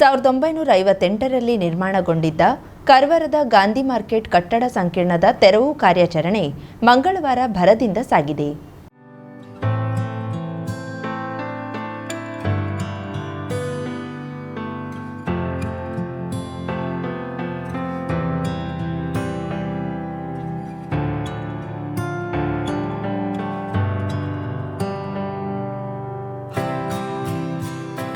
ಸಾವಿರದ ಒಂಬೈನೂರ ಐವತ್ತೆಂಟರಲ್ಲಿ ನಿರ್ಮಾಣಗೊಂಡಿದ್ದ ಕರ್ವರದ ಗಾಂಧಿ ಮಾರ್ಕೆಟ್ ಕಟ್ಟಡ ಸಂಕೀರ್ಣದ ತೆರವು ಕಾರ್ಯಾಚರಣೆ ಮಂಗಳವಾರ ಭರದಿಂದ ಸಾಗಿದೆ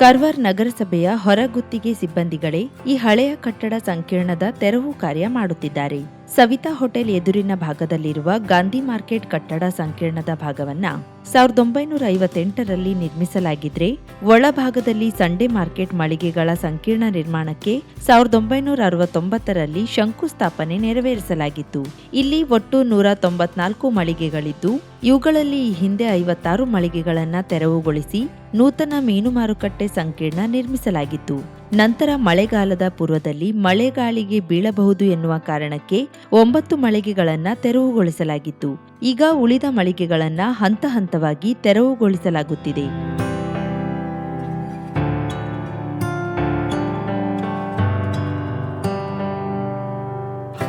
ಕರ್ವರ್ ನಗರಸಭೆಯ ಹೊರಗುತ್ತಿಗೆ ಸಿಬ್ಬಂದಿಗಳೇ ಈ ಹಳೆಯ ಕಟ್ಟಡ ಸಂಕೀರ್ಣದ ತೆರವು ಕಾರ್ಯ ಮಾಡುತ್ತಿದ್ದಾರೆ ಸವಿತಾ ಹೋಟೆಲ್ ಎದುರಿನ ಭಾಗದಲ್ಲಿರುವ ಗಾಂಧಿ ಮಾರ್ಕೆಟ್ ಕಟ್ಟಡ ಸಂಕೀರ್ಣದ ಭಾಗವನ್ನ ಸಾವಿರದ ಒಂಬೈನೂರ ಐವತ್ತೆಂಟರಲ್ಲಿ ನಿರ್ಮಿಸಲಾಗಿದ್ರೆ ಒಳಭಾಗದಲ್ಲಿ ಸಂಡೇ ಮಾರ್ಕೆಟ್ ಮಳಿಗೆಗಳ ಸಂಕೀರ್ಣ ನಿರ್ಮಾಣಕ್ಕೆ ಸಾವಿರದ ಒಂಬೈನೂರ ಅರವತ್ತೊಂಬತ್ತರಲ್ಲಿ ಶಂಕುಸ್ಥಾಪನೆ ನೆರವೇರಿಸಲಾಗಿತ್ತು ಇಲ್ಲಿ ಒಟ್ಟು ನೂರ ತೊಂಬತ್ನಾಲ್ಕು ಮಳಿಗೆಗಳಿದ್ದು ಇವುಗಳಲ್ಲಿ ಈ ಹಿಂದೆ ಐವತ್ತಾರು ಮಳಿಗೆಗಳನ್ನು ತೆರವುಗೊಳಿಸಿ ನೂತನ ಮೀನು ಮಾರುಕಟ್ಟೆ ಸಂಕೀರ್ಣ ನಿರ್ಮಿಸಲಾಗಿತ್ತು ನಂತರ ಮಳೆಗಾಲದ ಪೂರ್ವದಲ್ಲಿ ಮಳೆಗಾಳಿಗೆ ಬೀಳಬಹುದು ಎನ್ನುವ ಕಾರಣಕ್ಕೆ ಒಂಬತ್ತು ಮಳಿಗೆಗಳನ್ನು ತೆರವುಗೊಳಿಸಲಾಗಿತ್ತು ಈಗ ಉಳಿದ ಮಳಿಗೆಗಳನ್ನು ಹಂತ ಹಂತವಾಗಿ ತೆರವುಗೊಳಿಸಲಾಗುತ್ತಿದೆ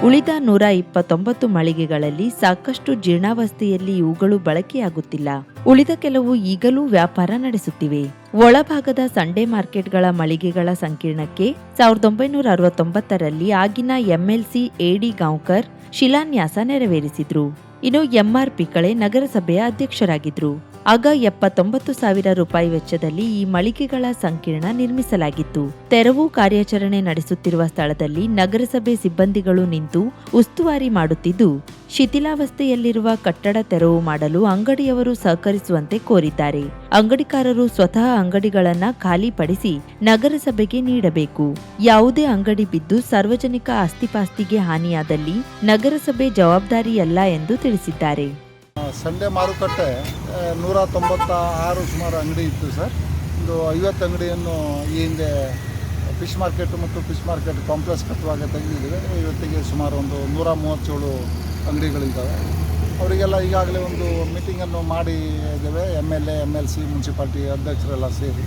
ಉಳಿದ ನೂರ ಇಪ್ಪತ್ತೊಂಬತ್ತು ಮಳಿಗೆಗಳಲ್ಲಿ ಸಾಕಷ್ಟು ಜೀರ್ಣಾವಸ್ಥೆಯಲ್ಲಿ ಇವುಗಳು ಬಳಕೆಯಾಗುತ್ತಿಲ್ಲ ಉಳಿದ ಕೆಲವು ಈಗಲೂ ವ್ಯಾಪಾರ ನಡೆಸುತ್ತಿವೆ ಒಳಭಾಗದ ಸಂಡೇ ಮಾರ್ಕೆಟ್ಗಳ ಮಳಿಗೆಗಳ ಸಂಕೀರ್ಣಕ್ಕೆ ಸಾವಿರದ ಒಂಬೈನೂರ ಅರವತ್ತೊಂಬತ್ತರಲ್ಲಿ ಆಗಿನ ಎಂಎಲ್ಸಿ ಎಡಿ ಗಾಂವ್ಕರ್ ಶಿಲಾನ್ಯಾಸ ನೆರವೇರಿಸಿದ್ರು ಇನ್ನು ಎಂಆರ್ ಪಿಕಳೆ ನಗರಸಭೆಯ ಅಧ್ಯಕ್ಷರಾಗಿದ್ರು ಆಗ ಎಪ್ಪತ್ತೊಂಬತ್ತು ಸಾವಿರ ರೂಪಾಯಿ ವೆಚ್ಚದಲ್ಲಿ ಈ ಮಳಿಗೆಗಳ ಸಂಕೀರ್ಣ ನಿರ್ಮಿಸಲಾಗಿತ್ತು ತೆರವು ಕಾರ್ಯಾಚರಣೆ ನಡೆಸುತ್ತಿರುವ ಸ್ಥಳದಲ್ಲಿ ನಗರಸಭೆ ಸಿಬ್ಬಂದಿಗಳು ನಿಂತು ಉಸ್ತುವಾರಿ ಮಾಡುತ್ತಿದ್ದು ಶಿಥಿಲಾವಸ್ಥೆಯಲ್ಲಿರುವ ಕಟ್ಟಡ ತೆರವು ಮಾಡಲು ಅಂಗಡಿಯವರು ಸಹಕರಿಸುವಂತೆ ಕೋರಿದ್ದಾರೆ ಅಂಗಡಿಕಾರರು ಸ್ವತಃ ಅಂಗಡಿಗಳನ್ನ ಖಾಲಿಪಡಿಸಿ ನಗರಸಭೆಗೆ ನೀಡಬೇಕು ಯಾವುದೇ ಅಂಗಡಿ ಬಿದ್ದು ಸಾರ್ವಜನಿಕ ಆಸ್ತಿಪಾಸ್ತಿಗೆ ಹಾನಿಯಾದಲ್ಲಿ ನಗರಸಭೆ ಜವಾಬ್ದಾರಿಯಲ್ಲ ಎಂದು ತಿಳಿಸಿದ್ದಾರೆ ಸಂಡೆ ಮಾರುಕಟ್ಟೆ ನೂರ ತೊಂಬತ್ತ ಆರು ಸುಮಾರು ಅಂಗಡಿ ಇತ್ತು ಸರ್ ಒಂದು ಐವತ್ತು ಅಂಗಡಿಯನ್ನು ಈ ಹಿಂದೆ ಫಿಶ್ ಮಾರ್ಕೆಟ್ ಮತ್ತು ಫಿಶ್ ಮಾರ್ಕೆಟ್ ಕಾಂಪ್ಲೆಕ್ಸ್ ಕಟ್ಟುವಾಗ ತೆಗೆದಿದ್ದೇವೆ ಇವತ್ತಿಗೆ ಸುಮಾರು ಒಂದು ನೂರ ಮೂವತ್ತೇಳು ಅಂಗಡಿಗಳಿದ್ದಾವೆ ಅವರಿಗೆಲ್ಲ ಈಗಾಗಲೇ ಒಂದು ಮೀಟಿಂಗನ್ನು ಮಾಡಿದ್ದೇವೆ M L A M L C municipality ಅಧ್ಯಕ್ಷರೆಲ್ಲ ಸೇರಿ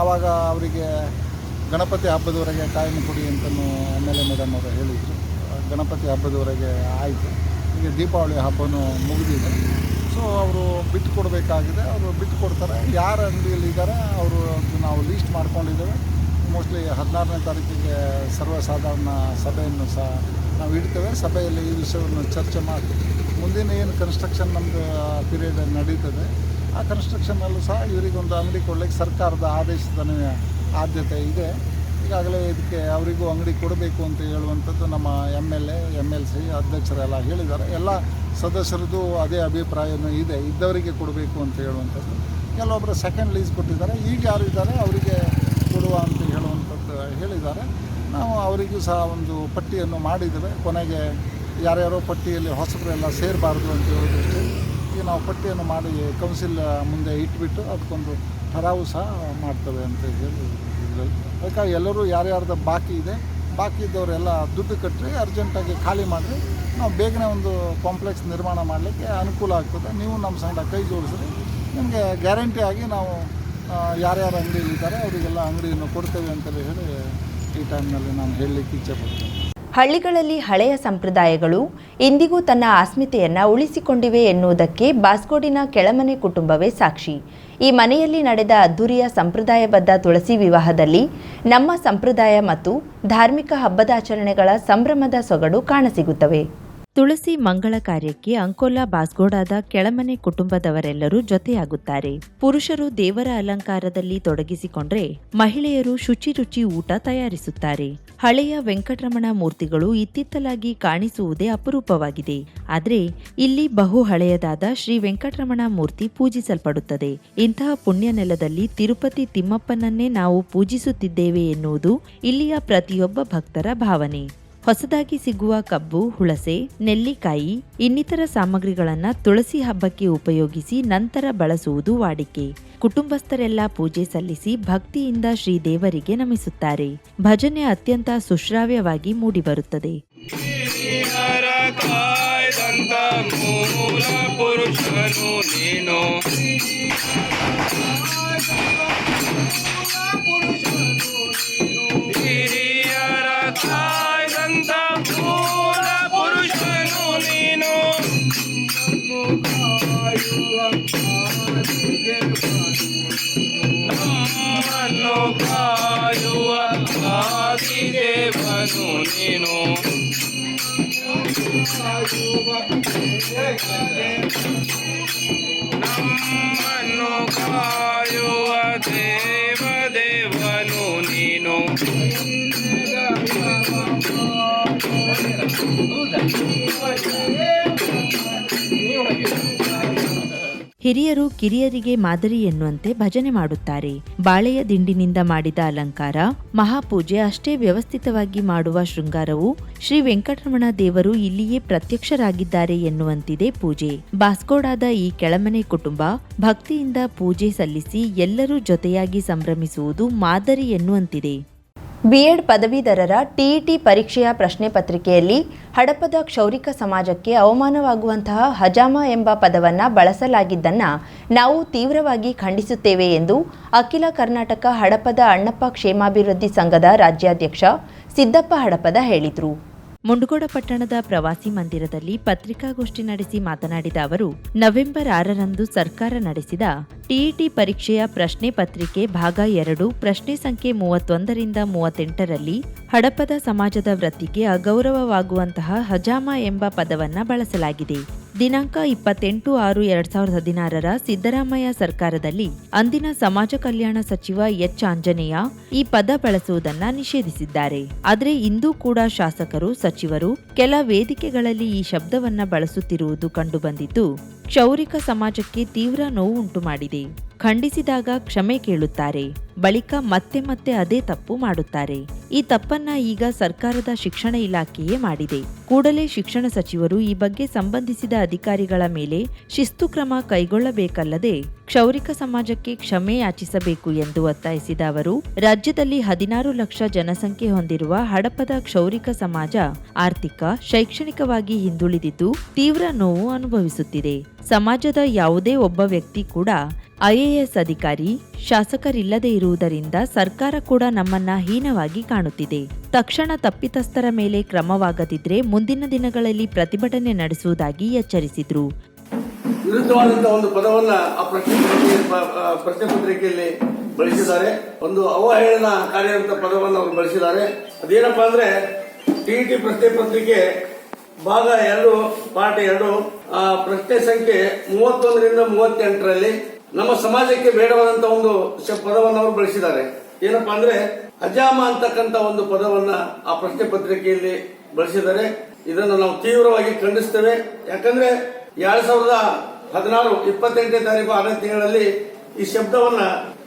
ಆವಾಗ ಅವರಿಗೆ ಗಣಪತಿ ಹಬ್ಬದವರೆಗೆ ಕಾಯಿನ ಕೊಡಿ ಅಂತಲೂ ಎಮ್ ಎಲ್ ಎ ಮೇಡಮ್ ಅವರು ಹೇಳಿದರು ಗಣಪತಿ ಹಬ್ಬದವರೆಗೆ ಆಯಿತು ಈಗ ದೀಪಾವಳಿ ಹಬ್ಬನೂ ಮುಗಿದಿದೆ ಸೊ ಅವರು ಬಿಟ್ಟು ಕೊಡಬೇಕಾಗಿದೆ ಅವರು ಬಿಟ್ಟು ಕೊಡ್ತಾರೆ ಯಾರು ಅಂಗಡಿಯಲ್ಲಿ ಇದ್ದಾರೆ ಅವರು ನಾವು ಲೀಸ್ಟ್ ಮಾಡ್ಕೊಂಡಿದ್ದೇವೆ ಮೋಸ್ಟ್ಲಿ ಹದಿನಾರನೇ ತಾರೀಕಿಗೆ ಸರ್ವಸಾಧಾರಣ ಸಭೆಯನ್ನು ಸಹ ನಾವು ಇಡ್ತೇವೆ ಸಭೆಯಲ್ಲಿ ಈ ವಿಷಯವನ್ನು ಚರ್ಚೆ ಮಾಡಿ ಮುಂದಿನ ಏನು ಕನ್ಸ್ಟ್ರಕ್ಷನ್ ನಮ್ಮದು ಪೀರಿಯಡ್ ನಡೀತದೆ ಆ ಕನ್ಸ್ಟ್ರಕ್ಷನಲ್ಲೂ ಸಹ ಇವರಿಗೊಂದು ಅಂಗಡಿ ಕೊಡಲಿಕ್ಕೆ ಸರ್ಕಾರದ ಆದೇಶದ ಆದ್ಯತೆ ಇದೆ ಈಗಾಗಲೇ ಇದಕ್ಕೆ ಅವರಿಗೂ ಅಂಗಡಿ ಕೊಡಬೇಕು ಅಂತ ಹೇಳುವಂಥದ್ದು ನಮ್ಮ M L A M L C ಅಧ್ಯಕ್ಷರೆಲ್ಲ ಹೇಳಿದ್ದಾರೆ ಎಲ್ಲ ಸದಸ್ಯರದ್ದು ಅದೇ ಅಭಿಪ್ರಾಯವೂ ಇದೆ ಇದ್ದವರಿಗೆ ಕೊಡಬೇಕು ಅಂತ ಹೇಳುವಂಥದ್ದು ಕೆಲವೊಬ್ಬರು ಸೆಕೆಂಡ್ ಲೀಸ್ ಕೊಟ್ಟಿದ್ದಾರೆ ಈಗ ಯಾರು ಇದ್ದಾರೆ ಅವರಿಗೆ ಗುರುವ ಅಂತ ಹೇಳುವಂಥದ್ದು ಹೇಳಿದ್ದಾರೆ ನಾವು ಅವರಿಗೂ ಸಹ ಒಂದು ಪಟ್ಟಿಯನ್ನು ಮಾಡಿದ್ದೇವೆ ಕೊನೆಗೆ ಯಾರ್ಯಾರೋ ಪಟ್ಟಿಯಲ್ಲಿ ಹೊಸಬರೆಲ್ಲ ಸೇರಬಾರ್ದು ಅಂತ ಹೇಳೋದಷ್ಟೇ ಈಗ ನಾವು ಪಟ್ಟಿಯನ್ನು ಮಾಡಿ ಕೌನ್ಸಿಲ್ ಮುಂದೆ ಇಟ್ಬಿಟ್ಟು ಅದಕ್ಕೊಂದು ಠರಾವು ಸಹ ಮಾಡ್ತೇವೆ ಅಂತ ಹೇಳಿ ಅದಕ್ಕಾಗಿ ಎಲ್ಲರೂ ಯಾರ್ಯಾರ್ದು ಬಾಕಿ ಇದೆ ಬಾಕಿ ಇದ್ದವರೆಲ್ಲ ದುಡ್ಡು ಕಟ್ಟರೆ ಅರ್ಜೆಂಟಾಗಿ ಖಾಲಿ ಮಾಡಿರಿ ನಾವು ಬೇಗನೆ ಒಂದು ಕಾಂಪ್ಲೆಕ್ಸ್ ನಿರ್ಮಾಣ ಮಾಡಲಿಕ್ಕೆ ಅನುಕೂಲ ಆಗ್ತದೆ ನೀವು ನಮ್ಮ ಸಂಘ ಕೈ ಜೋಡಿಸ್ರಿ ನಿಮಗೆ ಗ್ಯಾರಂಟಿ ಆಗಿ ನಾವು ಯಾರ್ಯಾರು ಅಂಗಡಿಯಲ್ಲಿ ಇದ್ದಾರೆ ಅವರಿಗೆಲ್ಲ ಅಂಗಡಿಯನ್ನು ಕೊಡ್ತೇವೆ ಅಂತ ಹೇಳಿ ಈ ಟೈಮ್ನಲ್ಲಿ ನಾನು ಹೇಳಲಿಕ್ಕೆ ಇಚ್ಛೆ ಹಳ್ಳಿಗಳಲ್ಲಿ ಹಳೆಯ ಸಂಪ್ರದಾಯಗಳು ಇಂದಿಗೂ ತನ್ನ ಅಸ್ಮಿತೆಯನ್ನು ಉಳಿಸಿಕೊಂಡಿವೆ ಎನ್ನುವುದಕ್ಕೆ ಬಾಸ್ಕೋಡಿನ ಕೆಳಮನೆ ಕುಟುಂಬವೇ ಸಾಕ್ಷಿ ಈ ಮನೆಯಲ್ಲಿ ನಡೆದ ಅದ್ದೂರಿಯ ಸಂಪ್ರದಾಯಬದ್ಧ ತುಳಸಿ ವಿವಾಹದಲ್ಲಿ ನಮ್ಮ ಸಂಪ್ರದಾಯ ಮತ್ತು ಧಾರ್ಮಿಕ ಹಬ್ಬದಾಚರಣೆಗಳ ಸಂಭ್ರಮದ ಸೊಗಡು ಕಾಣಸಿಗುತ್ತವೆ ತುಳಸಿ ಮಂಗಳ ಕಾರ್ಯಕ್ಕೆ ಅಂಕೋಲಾ ಬಾಸ್ಗೋಡಾದ ಕೆಳಮನೆ ಕುಟುಂಬದವರೆಲ್ಲರೂ ಜೊತೆಯಾಗುತ್ತಾರೆ ಪುರುಷರು ದೇವರ ಅಲಂಕಾರದಲ್ಲಿ ತೊಡಗಿಸಿಕೊಂಡ್ರೆ ಮಹಿಳೆಯರು ಶುಚಿ ರುಚಿ ಊಟ ತಯಾರಿಸುತ್ತಾರೆ ಹಳೆಯ ವೆಂಕಟರಮಣ ಮೂರ್ತಿಗಳು ಇತ್ತಿತ್ತಲಾಗಿ ಕಾಣಿಸುವುದೇ ಅಪರೂಪವಾಗಿದೆ ಆದರೆ ಇಲ್ಲಿ ಬಹು ಹಳೆಯದಾದ ಶ್ರೀ ವೆಂಕಟರಮಣ ಮೂರ್ತಿ ಪೂಜಿಸಲ್ಪಡುತ್ತದೆ ಇಂತಹ ಪುಣ್ಯ ನೆಲದಲ್ಲಿ ತಿರುಪತಿ ತಿಮ್ಮಪ್ಪನನ್ನೇ ನಾವು ಪೂಜಿಸುತ್ತಿದ್ದೇವೆ ಎನ್ನುವುದು ಇಲ್ಲಿಯ ಪ್ರತಿಯೊಬ್ಬ ಭಕ್ತರ ಭಾವನೆ ಹೊಸದಾಗಿ ಸಿಗುವ ಕಬ್ಬು ಹುಳಸೆ ನೆಲ್ಲಿಕಾಯಿ ಇನ್ನಿತರ ಸಾಮಗ್ರಿಗಳನ್ನು ತುಳಸಿ ಹಬ್ಬಕ್ಕೆ ಉಪಯೋಗಿಸಿ ನಂತರ ಬಳಸುವುದು ವಾಡಿಕೆ ಕುಟುಂಬಸ್ಥರೆಲ್ಲ ಪೂಜೆ ಸಲ್ಲಿಸಿ ಭಕ್ತಿಯಿಂದ ಶ್ರೀದೇವರಿಗೆ ನಮಿಸುತ್ತಾರೆ ಭಜನೆ ಅತ್ಯಂತ ಸುಶ್ರಾವ್ಯವಾಗಿ ಮೂಡಿಬರುತ್ತದೆ Yeah. ಹಿರಿಯರು ಕಿರಿಯರಿಗೆ ಮಾದರಿ ಎನ್ನುವಂತೆ ಭಜನೆ ಮಾಡುತ್ತಾರೆ ಬಾಳೆಯ ದಿಂಡಿನಿಂದ ಮಾಡಿದ ಅಲಂಕಾರ ಮಹಾಪೂಜೆ ಅಷ್ಟೇ ವ್ಯವಸ್ಥಿತವಾಗಿ ಮಾಡುವ ಶೃಂಗಾರವು ಶ್ರೀ ವೆಂಕಟರಮಣ ದೇವರು ಇಲ್ಲಿಯೇ ಪ್ರತ್ಯಕ್ಷರಾಗಿದ್ದಾರೆ ಎನ್ನುವಂತಿದೆ ಪೂಜೆ ಬಾಸ್ಕೋಡಾದ ಈ ಕೆಳಮನೆ ಕುಟುಂಬ ಭಕ್ತಿಯಿಂದ ಪೂಜೆ ಸಲ್ಲಿಸಿ ಎಲ್ಲರೂ ಜೊತೆಯಾಗಿ ಸಂಭ್ರಮಿಸುವುದು ಮಾದರಿ ಎನ್ನುವಂತಿದೆ ಬಿಎಡ್ ಪದವೀಧರರ ಟಿಇಟಿ e ಪರೀಕ್ಷೆಯ ಪ್ರಶ್ನೆ ಪತ್ರಿಕೆಯಲ್ಲಿ ಹಡಪದ ಕ್ಷೌರಿಕ ಸಮಾಜಕ್ಕೆ ಅವಮಾನವಾಗುವಂತಹ ಹಜಾಮ ಎಂಬ ಪದವನ್ನು ಬಳಸಲಾಗಿದ್ದನ್ನು ನಾವು ತೀವ್ರವಾಗಿ ಖಂಡಿಸುತ್ತೇವೆ ಎಂದು ಅಖಿಲ ಕರ್ನಾಟಕ ಹಡಪದ ಅಣ್ಣಪ್ಪ ಕ್ಷೇಮಾಭಿವೃದ್ಧಿ ಸಂಘದ ರಾಜ್ಯಾಧ್ಯಕ್ಷ ಸಿದ್ದಪ್ಪ ಹಡಪದ ಹೇಳಿದರು ಮುಂಡಗೋಡ ಪಟ್ಟಣದ ಪ್ರವಾಸಿ ಮಂದಿರದಲ್ಲಿ ಪತ್ರಿಕಾಗೋಷ್ಠಿ ನಡೆಸಿ ಮಾತನಾಡಿದ ಅವರು ನವೆಂಬರ್ ಆರರಂದು ಸರ್ಕಾರ ನಡೆಸಿದ ಟಿಇಟಿ ಪರೀಕ್ಷೆಯ ಪ್ರಶ್ನೆ ಪತ್ರಿಕೆ ಭಾಗ ಎರಡು ಪ್ರಶ್ನೆ ಸಂಖ್ಯೆ ಮೂವತ್ತೊಂದರಿಂದ ಮೂವತ್ತೆಂಟರಲ್ಲಿ ಹಡಪದ ಸಮಾಜದ ವೃತ್ತಿಗೆ ಅಗೌರವವಾಗುವಂತಹ ಹಜಾಮ ಎಂಬ ಪದವನ್ನು ಬಳಸಲಾಗಿದೆ ದಿನಾಂಕ ಇಪ್ಪತ್ತೆಂಟು ಆರು ಎರಡ್ ಸಾವಿರದ ಹದಿನಾರರ ಸಿದ್ದರಾಮಯ್ಯ ಸರ್ಕಾರದಲ್ಲಿ ಅಂದಿನ ಸಮಾಜ ಕಲ್ಯಾಣ ಸಚಿವ ಎಚ್ ಆಂಜನೇಯ ಈ ಪದ ಬಳಸುವುದನ್ನ ನಿಷೇಧಿಸಿದ್ದಾರೆ ಆದರೆ ಇಂದೂ ಕೂಡ ಶಾಸಕರು ಸಚಿವರು ಕೆಲ ವೇದಿಕೆಗಳಲ್ಲಿ ಈ ಶಬ್ದವನ್ನ ಬಳಸುತ್ತಿರುವುದು ಕಂಡುಬಂದಿದ್ದು ಕ್ಷೌರಿಕ ಸಮಾಜಕ್ಕೆ ತೀವ್ರ ನೋವುಂಟು ಮಾಡಿದೆ ಖಂಡಿಸಿದಾಗ ಕ್ಷಮೆ ಕೇಳುತ್ತಾರೆ ಬಳಿಕ ಮತ್ತೆ ಮತ್ತೆ ಅದೇ ತಪ್ಪು ಮಾಡುತ್ತಾರೆ ಈ ತಪ್ಪನ್ನ ಈಗ ಸರ್ಕಾರದ ಶಿಕ್ಷಣ ಇಲಾಖೆಯೇ ಮಾಡಿದೆ ಕೂಡಲೇ ಶಿಕ್ಷಣ ಸಚಿವರು ಈ ಬಗ್ಗೆ ಸಂಬಂಧಿಸಿದ ಅಧಿಕಾರಿಗಳ ಮೇಲೆ ಶಿಸ್ತು ಕ್ರಮ ಕೈಗೊಳ್ಳಬೇಕಲ್ಲದೆ ಕ್ಷೌರಿಕ ಸಮಾಜಕ್ಕೆ ಕ್ಷಮೆ ಯಾಚಿಸಬೇಕು ಎಂದು ಒತ್ತಾಯಿಸಿದ ಅವರು ರಾಜ್ಯದಲ್ಲಿ ಹದಿನಾರು ಲಕ್ಷ ಜನಸಂಖ್ಯೆ ಹೊಂದಿರುವ ಹಡಪದ ಕ್ಷೌರಿಕ ಸಮಾಜ ಆರ್ಥಿಕ ಶೈಕ್ಷಣಿಕವಾಗಿ ಹಿಂದುಳಿದಿದ್ದು ತೀವ್ರ ನೋವು ಅನುಭವಿಸುತ್ತಿದೆ ಸಮಾಜದ ಯಾವುದೇ ಒಬ್ಬ ವ್ಯಕ್ತಿ ಕೂಡ ಐಎಎಸ್ ಅಧಿಕಾರಿ ಶಾಸಕರಿಲ್ಲದೆ ಇರುವುದರಿಂದ ಸರ್ಕಾರ ಕೂಡ ನಮ್ಮನ್ನ ಹೀನವಾಗಿ ಕಾಣುತ್ತಿದೆ ತಕ್ಷಣ ತಪ್ಪಿತಸ್ಥರ ಮೇಲೆ ಕ್ರಮವಾಗದಿದ್ರೆ ಮುಂದಿನ ದಿನಗಳಲ್ಲಿ ಪ್ರತಿಭಟನೆ ನಡೆಸುವುದಾಗಿ ಎಚ್ಚರಿಸಿದ್ರು ವಿರುದ್ಧವಾದಂತಹ ಒಂದು ಪದವನ್ನ ಆ ಪ್ರಶ್ನೆ ಪ್ರಶ್ನೆ ಪತ್ರಿಕೆಯಲ್ಲಿ ಬಳಸಿದ್ದಾರೆ ಒಂದು ಅವಹೇಳನ ಅಂತ ಪದವನ್ನು ಅವರು ಬಳಸಿದ್ದಾರೆ ಅದೇನಪ್ಪಾ ಅಂದ್ರೆ ಟಿಇಟಿ ಪ್ರಶ್ನೆ ಪತ್ರಿಕೆ ಭಾಗ ಎರಡು ಪಾಠ ಎರಡು ಪ್ರಶ್ನೆ ಸಂಖ್ಯೆ ಮೂವತ್ತೊಂದರಿಂದ ಮೂವತ್ತೆಂಟರಲ್ಲಿ ನಮ್ಮ ಸಮಾಜಕ್ಕೆ ಬೇಡವಾದಂತಹ ಒಂದು ಪದವನ್ನು ಅವರು ಬಳಸಿದ್ದಾರೆ ಏನಪ್ಪಾ ಅಂದ್ರೆ ಅಜಾಮ ಅಂತಕ್ಕಂತ ಒಂದು ಪದವನ್ನ ಆ ಪ್ರಶ್ನೆ ಪತ್ರಿಕೆಯಲ್ಲಿ ಬಳಸಿದ್ದಾರೆ ಇದನ್ನು ನಾವು ತೀವ್ರವಾಗಿ ಖಂಡಿಸ್ತೇವೆ ಯಾಕಂದ್ರೆ ಎರಡ್ ಸಾವಿರದ ಹದಿನಾರು ಇಪ್ಪತ್ತೆಂಟನೇ ತಾರೀಕು ಆರನೇ ತಿಂಗಳಲ್ಲಿ ಈ ಶಬ್ದವನ್ನ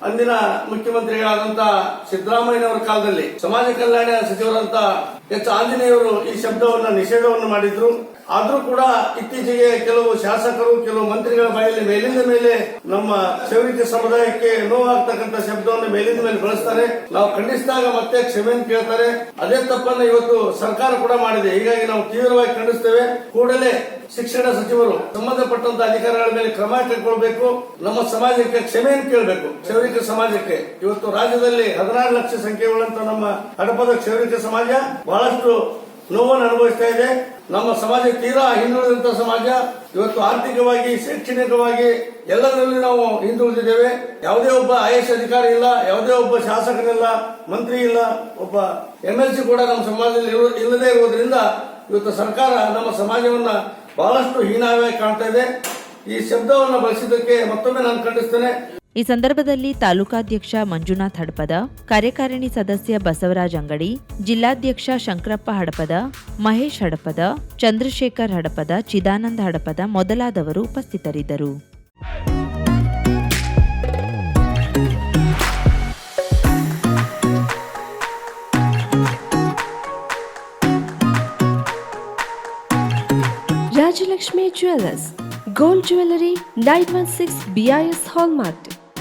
ಅಂದಿನ ಮುಖ್ಯಮಂತ್ರಿಗಳಾದಂತ ಸಿದ್ದರಾಮಯ್ಯನವರ ಕಾಲದಲ್ಲಿ ಸಮಾಜ ಕಲ್ಯಾಣ ಸಚಿವರಂತ ಎಚ್ ಆಂಜನೇಯವರು ಈ ಶಬ್ದವನ್ನ ನಿಷೇಧವನ್ನು ಮಾಡಿದ್ರು ಆದ್ರೂ ಕೂಡ ಇತ್ತೀಚೆಗೆ ಕೆಲವು ಶಾಸಕರು ಕೆಲವು ಮಂತ್ರಿಗಳ ಬಾಯಲ್ಲಿ ಮೇಲಿಂದ ಮೇಲೆ ನಮ್ಮ ಶೌರಿಕ ಸಮುದಾಯಕ್ಕೆ ನೋವಾಗ್ತಕ್ಕಂಥ ಶಬ್ದವನ್ನು ಮೇಲಿಂದ ಮೇಲೆ ಬಳಸ್ತಾರೆ ನಾವು ಖಂಡಿಸಿದಾಗ ಮತ್ತೆ ಕ್ಷಮೆ ಕೇಳ್ತಾರೆ ಅದೇ ತಪ್ಪನ್ನು ಇವತ್ತು ಸರ್ಕಾರ ಕೂಡ ಮಾಡಿದೆ ಹೀಗಾಗಿ ನಾವು ತೀವ್ರವಾಗಿ ಖಂಡಿಸ್ತೇವೆ ಕೂಡಲೇ ಶಿಕ್ಷಣ ಸಚಿವರು ಸಂಬಂಧಪಟ್ಟಂತ ಅಧಿಕಾರಿಗಳ ಮೇಲೆ ಕ್ರಮ ಕೈಗೊಳ್ಳಬೇಕು ನಮ್ಮ ಸಮಾಜಕ್ಕೆ ಕ್ಷಮೆಯನ್ನು ಕೇಳಬೇಕು ಕ್ಷೌರಿಕ ಸಮಾಜಕ್ಕೆ ಇವತ್ತು ರಾಜ್ಯದಲ್ಲಿ ಹದಿನಾರು ಲಕ್ಷ ಉಳ್ಳಂತ ನಮ್ಮ ಹಡಪದ ಕ್ಷೌರಿಕ ಸಮಾಜ ಬಹಳಷ್ಟು ನೋವನ್ನು ಅನುಭವಿಸ್ತಾ ಇದೆ ನಮ್ಮ ಸಮಾಜ ತೀರಾ ಹಿಂದುಳಿದಂತ ಸಮಾಜ ಇವತ್ತು ಆರ್ಥಿಕವಾಗಿ ಶೈಕ್ಷಣಿಕವಾಗಿ ಎಲ್ಲದರಲ್ಲಿ ನಾವು ಹಿಂದುಳಿದಿದ್ದೇವೆ ಯಾವುದೇ ಒಬ್ಬ ಐ ಅಧಿಕಾರಿ ಇಲ್ಲ ಯಾವುದೇ ಒಬ್ಬ ಶಾಸಕರಿಲ್ಲ ಮಂತ್ರಿ ಇಲ್ಲ ಒಬ್ಬ ಎಂ ಎಲ್ ಸಿ ಕೂಡ ನಮ್ಮ ಸಮಾಜದಲ್ಲಿ ಇಲ್ಲದೆ ಇರುವುದರಿಂದ ಇವತ್ತು ಸರ್ಕಾರ ನಮ್ಮ ಸಮಾಜವನ್ನ ಬಹಳಷ್ಟು ಹೀನಾಯವಾಗಿ ಕಾಣ್ತಾ ಇದೆ ಈ ಶಬ್ದವನ್ನು ಬಳಸಿದ್ದಕ್ಕೆ ಮತ್ತೊಮ್ಮೆ ನಾನು ಖಂಡಿಸ್ತೇನೆ ಈ ಸಂದರ್ಭದಲ್ಲಿ ತಾಲೂಕಾಧ್ಯಕ್ಷ ಮಂಜುನಾಥ್ ಹಡಪದ ಕಾರ್ಯಕಾರಿಣಿ ಸದಸ್ಯ ಬಸವರಾಜ್ ಅಂಗಡಿ ಜಿಲ್ಲಾಧ್ಯಕ್ಷ ಶಂಕರಪ್ಪ ಹಡಪದ ಮಹೇಶ್ ಹಡಪದ ಚಂದ್ರಶೇಖರ್ ಹಡಪದ ಚಿದಾನಂದ ಹಡಪದ ಮೊದಲಾದವರು ಉಪಸ್ಥಿತರಿದ್ದರು Rajalakshmi jewellers gold jewellery nine one six BIS hall market